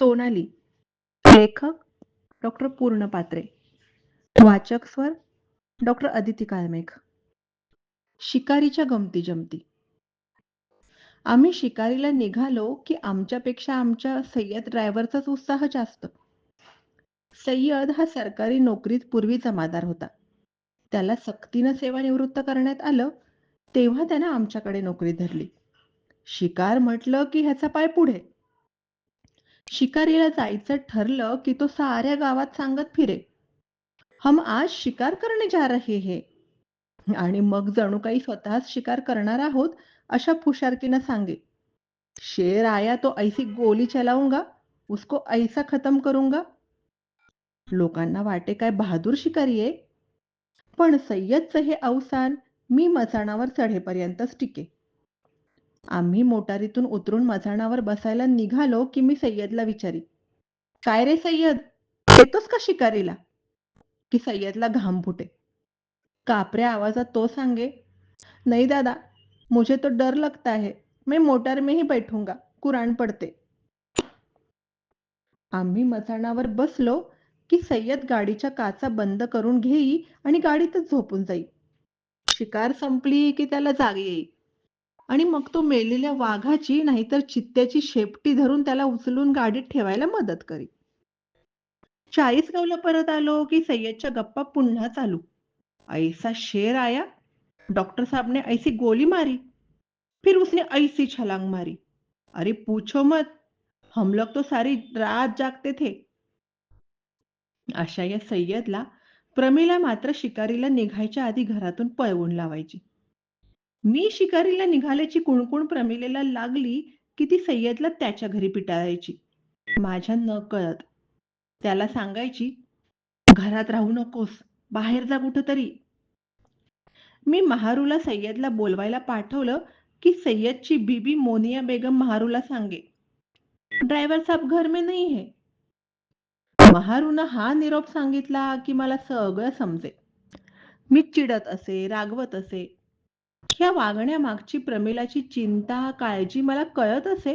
सोनाली लेखक डॉक्टर पूर्ण पात्रे वाचक स्वर डॉक्टर अदिती काळमेघ शिकारीच्या गमती जमती. आम्ही शिकारीला निघालो की आमच्यापेक्षा आमच्या सय्यद ड्रायव्हरचाच उत्साह जास्त. सय्यद हा सरकारी नोकरीत पूर्वी जमादार होता. त्याला सक्तीनं सेवानिवृत्त करण्यात आलं तेव्हा त्यानं आमच्याकडे नोकरी धरली. शिकार म्हटलं की ह्याचा पाय पुढे. शिकारीला जायचं ठरलं की तो साऱ्या गावात सांगत फिरे. हम आज शिकार करणे जा रहे हे. आणि मग जणू काही स्वतःच शिकार करणार आहोत अशा फुशारकीनं सांगे. शेर आया तो ऐसी गोली चलाऊंगा उसको ऐसा खतम करूंगा. लोकांना वाटे काय बहादूर शिकारी आहे. पण सय्यदचं हे अवसान मी मचाणावर चढेपर्यंतच टिके. आम्ही मोटारीतून उतरून मचाणावर बसायला निघालो की मी सय्यदला विचारी काय रे सय्यद? येतोस का शिकारीला? की सय्यदला घाम फुटे. कापऱ्या आवाजात तो सांगे नाही दादा मुझे तो डर लगता है. मैं मोटार में ही बैठूंगा. कुराण पडते आम्ही मचाणावर बसलो की सय्यद गाडीच्या काचा बंद करून घेई आणि गाडीतच झोपून जाई. शिकार संपली की त्याला जाग येई. आणि मग तो मेलेल्या वाघाची नाहीतर चित्त्याची शेपटी धरून त्याला उचलून गाडीत ठेवायला मदत करी चाळीसगावला परत आलो की सय्यदच्या गप्पा पुन्हा चालू. ऐसा शेर आया. डॉक्टर साहब ने ऐसी गोली मारी. फिर उसने ऐसी छलांग मारी. अरे पूछो मत. हम लोग तो सारी रात जागते थे. अशा या सय्यदला प्रमिला मात्र शिकारीला निघायच्या आधी घरातून पळवून लावायची. मी शिकारीला निघाल्याची कुणकुण प्रमिलेला लागली की ती सय्यदला त्याच्या घरी पिटाळायची. माझ्या न कळत त्याला सांगायची घरात राहू नकोस बाहेर जा कुठंतरी. मी महारूला सय्यदला बोलवायला पाठवलं की सय्यदची बीबी मोनिया बेगम महारूला सांगे ड्रायव्हर साहब घर में नाही है. महारूनं हा निरोप सांगितला की मला सगळं समजे. मी चिडत असे रागवत असे ह्या वागण्यामागची प्रमिलाची चिंता काळजी मला कळत असे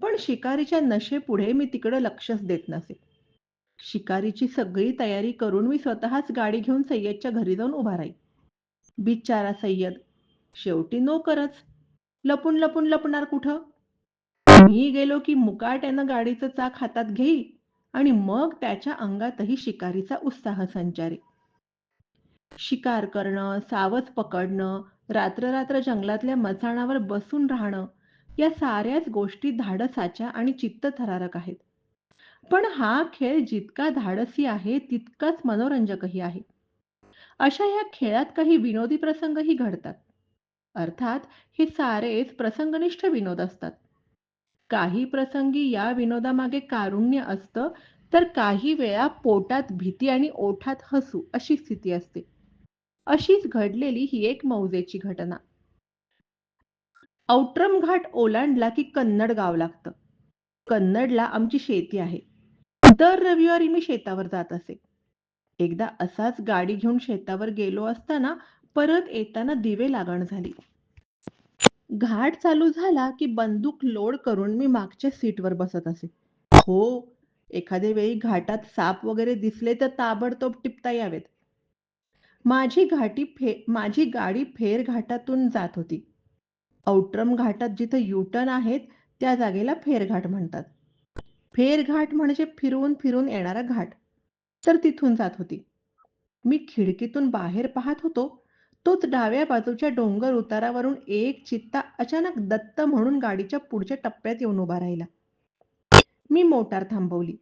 पण शिकारीच्या नशेपुढे मी तिकडे लक्षच देत नसे. शिकारीची सगळी तयारी करून मी स्वतःच गाडी घेऊन सय्यदच्या घरी जाऊन उभा राही बिचारा सय्यद शेवटी नोकरच लपून लपून लपणार कुठं? मी गेलो की मुकाट्यानं गाडीचं चाक हातात घेई आणि मग त्याच्या अंगातही शिकारीचा उत्साह संचारी. शिकार करणं सावज पकडणं रात्ररात्र जंगलातल्या मचाणावर बसून राहणं या साऱ्याच गोष्टी धाडसाच्या आणि चित्त थरारक आहेत. पण हा खेळ जितका धाडसी आहे तितकाच मनोरंजकही आहे. अशा या खेळात काही विनोदी प्रसंगही घडतात. अर्थात हे सारेच प्रसंगनिष्ठ विनोद असतात. काही प्रसंगी या विनोदामागे कारुण्य असतं तर काही वेळा पोटात भीती आणि ओठात हसू अशी स्थिती असते. अशीच घडलेली ही एक मौजेची घटना. औट्रम घाट ओलांडला की कन्नड गाव लागतं. कन्नडला आमची शेती आहे. दर रविवारी मी शेतावर जात असे. एकदा असाच गाडी घेऊन शेतावर गेलो असताना परत येताना दिवे लागण झाली. घाट चालू झाला की बंदूक लोड करून मी मागच्या सीटवर बसत असे. हो एखाद्या वेळी घाटात साप वगैरे दिसले तर ताबडतोब टिपता यावेत. माझी घाटी फे माझी गाडी फेर घाटातून जात होती. औट्रम घाटात जिथं युटर्न आहेत त्या जागेला फेरघाट म्हणतात. फेरघाट म्हणजे फिरून फिरून येणारा घाट. तर तिथून जात होती. मी खिडकीतून बाहेर पाहत होतो. तोच डाव्या बाजूच्या डोंगर उतारावरून एक चित्ता अचानक दत्त म्हणून गाडीच्या पुढच्या टप्प्यात येऊन उभा राहिला. मी मोटार थांबवली.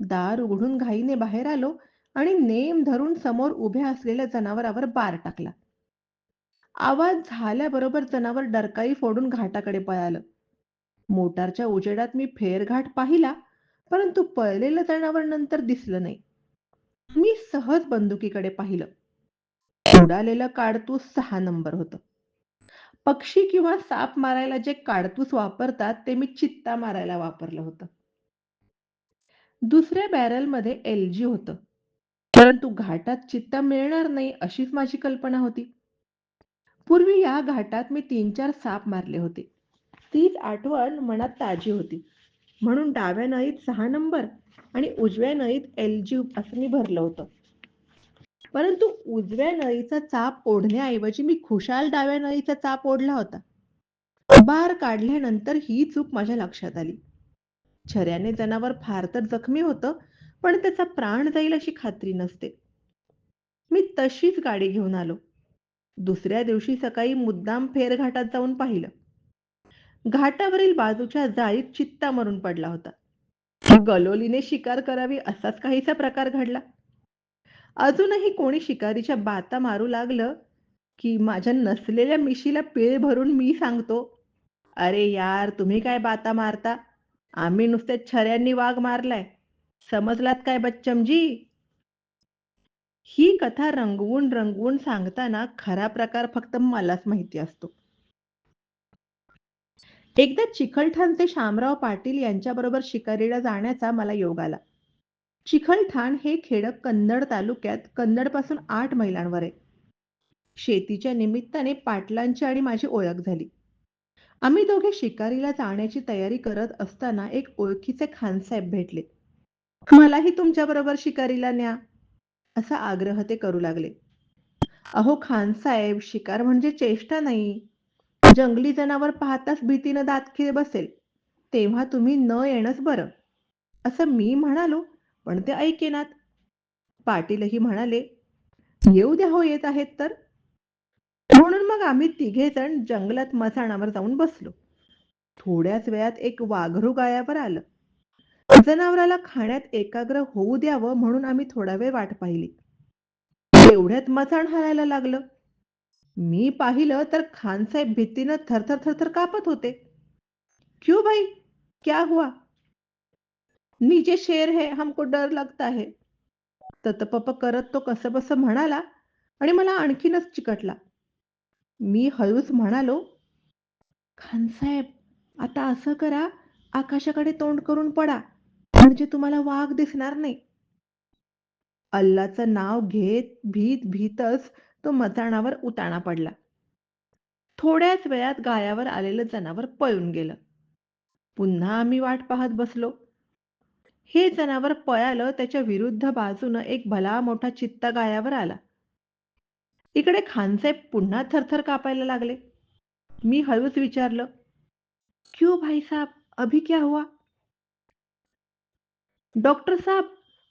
दार उघडून घाईने बाहेर आलो. आणि नेम धरून समोर उभ्या असलेल्या जनावरावर बार टाकला. आवाज झाल्याबरोबर जनावर डरकाई फोडून घाटाकडे पळालं. मोटारच्या उजेडात मी फेरघाट पाहिला परंतु पळलेलं जनावर नंतर दिसलं नाही. मी सहज बंदुकीकडे पाहिलं. उडालेलं काडतूस सहा नंबर होतं. पक्षी किंवा साप मारायला जे काडतूस वापरतात ते मी चित्ता मारायला वापरलं होतं. दुसऱ्या बॅरलमध्ये एल जी होतं. परंतु घाटात चित्ता मिळणार नाही अशीच माझी कल्पना होती. पूर्वी या घाटात मी तीन चार साप मारले होते. तीच आठवण मनात ताजी होती. म्हणून डाव्या नळीत सहा नंबर आणि उजव्या नळीत एलजी असं मी भरलं होतं. परंतु उजव्या नळीचा चाप ओढण्याऐवजी मी खुशाल डाव्या नळीचा चाप ओढला होता. बार काढल्यानंतर ही चूक माझ्या लक्षात आली. छऱ्याने जनावर फार तर जखमी होतं पण त्याचा प्राण जाईल अशी खात्री नसते. मी तशीच गाडी घेऊन आलो. दुसऱ्या दिवशी सकाळी मुद्दाम फेरघाटात जाऊन पाहिलं. घाटावरील बाजूच्या जाळीत चित्ता मरून पडला होता. गलोलीने शिकार करावी असाच काहीसा प्रकार घडला. अजूनही कोणी शिकारीच्या बाता मारू लागलं की माझ्या नसलेल्या मिशीला पिळ भरून मी सांगतो अरे यार तुम्ही काय बाता मारता? आम्ही नुसत्या छऱ्यांनी वाघ मारलाय. समजलात काय बच्चमजी? ही कथा रंगवून रंगवून सांगताना खरा प्रकार फक्त मलाच माहिती असतो. एकदा चिखलठाणचे शामराव पाटील यांच्याबरोबर शिकारीला जाण्याचा मला योग आला. चिखलठाण हे खेड कन्नड तालुक्यात कन्नडपासून आठ मैलांवर आहे. शेतीच्या निमित्ताने पाटलांची आणि माझी ओळख झाली. आम्ही दोघे शिकारीला जाण्याची तयारी करत असताना एक ओळखीचे खानसाहेब भेटले. मलाही तुमच्याबरोबर शिकारीला न्या. असा आग्रह ते करू लागले. अहो खान साहेब शिकार म्हणजे चेष्टा नाही. जंगली जनावर पाहताच भीतीनं दातखिळे बसेल. तेव्हा तुम्ही न येणंच बरं. असं मी म्हणालो पण ते ऐकेनात. पाटीलही म्हणाले येऊ द्या हो येत आहेत तर. म्हणून मग आम्ही तिघे जण जंगलात मसाणावर जाऊन बसलो. थोड्याच वेळात एक वाघरू गायावर आलं. जनावराला खाण्यात एकाग्र होऊ द्यावं म्हणून आम्ही थोडा वेळ वाट पाहिली. एवढ्यात मचाण हलायला लागलं. मी पाहिलं तर खानसाहेब भीतीनं थरथर थरथर कापत होते. क्यों भाई? क्या हुआ? नीचे शेर है हमको डर लगता है. ततपप करत तो कसं बस म्हणाला आणि मला आणखीनच चिकटला. मी हळूच म्हणालो खानसाहेब आता असं करा आकाशाकडे तोंड करून पडा. म्हणजे तुम्हाला वाघ दिसणार नाही. अल्लाचं नाव घेत भीत भीतच तो मचाणावर उताणा पडला. थोड्याच वेळात गायावर आलेलं जनावर पळून गेलं. पुन्हा आम्ही वाट पाहत बसलो. हे जनावर पळालं त्याच्या विरुद्ध बाजूनं एक भला मोठा चित्ता गायावर आला. इकडे खानसाहेब पुन्हा थरथर कापायला लागले. मी हळूच विचारलं क्यों भाईसाहेब अभी क्या हुआ? डॉक्टर साहब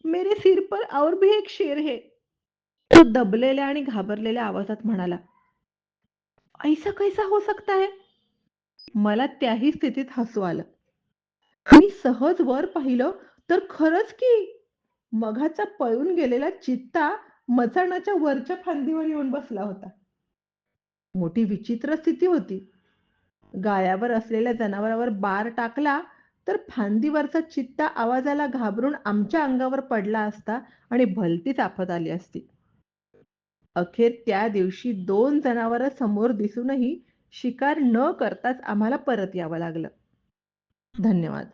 मेरे सिर पर और भी एक शेर है। तो दबलेल्या आणि घाबरलेल्या आवाजात म्हणाला ऐसा कैसा हो सकता है? मला त्याही स्थितीत हसू आलं. मी सहज वर पाहिलं तर खरंच की मघाचा पळून गेलेला चित्ता मचाणाच्या वरच्या फांदीवर येऊन बसला होता. मोठी विचित्र स्थिती होती. गाळ्यावर असलेल्या जनावरावर बार टाकला तर फांदीवरचा चित्ता आवाजाला घाबरून आमच्या अंगावर पडला असता आणि भलतीच आफत आली असती. अखेर त्या दिवशी दोन जनावर समोर दिसूनही शिकार न करताच आम्हाला परत यावं लागलं. धन्यवाद.